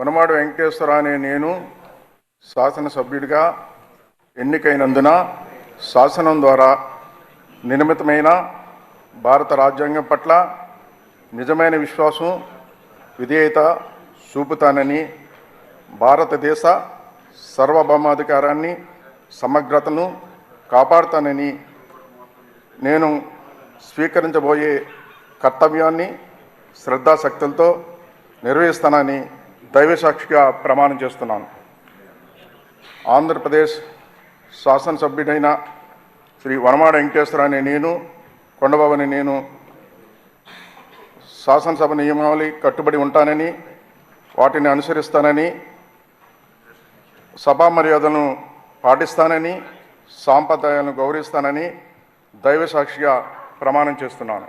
వనమాడు వెంకటేశ్వర అనే నేను శాసనసభ్యుడిగా ఎన్నికైనందున శాసనం ద్వారా నిర్మితమైన భారత రాజ్యాంగం పట్ల నిజమైన విశ్వాసం విధేయత చూపుతానని భారతదేశ సార్వభౌమాధికారాన్ని సమగ్రతను కాపాడుతానని నేను స్వీకరించబోయే కర్తవ్యాన్ని శ్రద్ధాశక్తులతో నిర్వహిస్తానని దైవసాక్షిగా ప్రమాణం చేస్తున్నాను. ఆంధ్రప్రదేశ్ శాసనసభ్యుడైన శ్రీ వనమాడ వెంకటేశ్వర అనే నేను కొండబాబు నేను శాసనసభ నియమావళి కట్టుబడి ఉంటానని వాటిని అనుసరిస్తానని సభా మర్యాదలను పాటిస్తానని సాంప్రదాయాలను గౌరవిస్తానని దైవసాక్షిగా ప్రమాణం చేస్తున్నాను.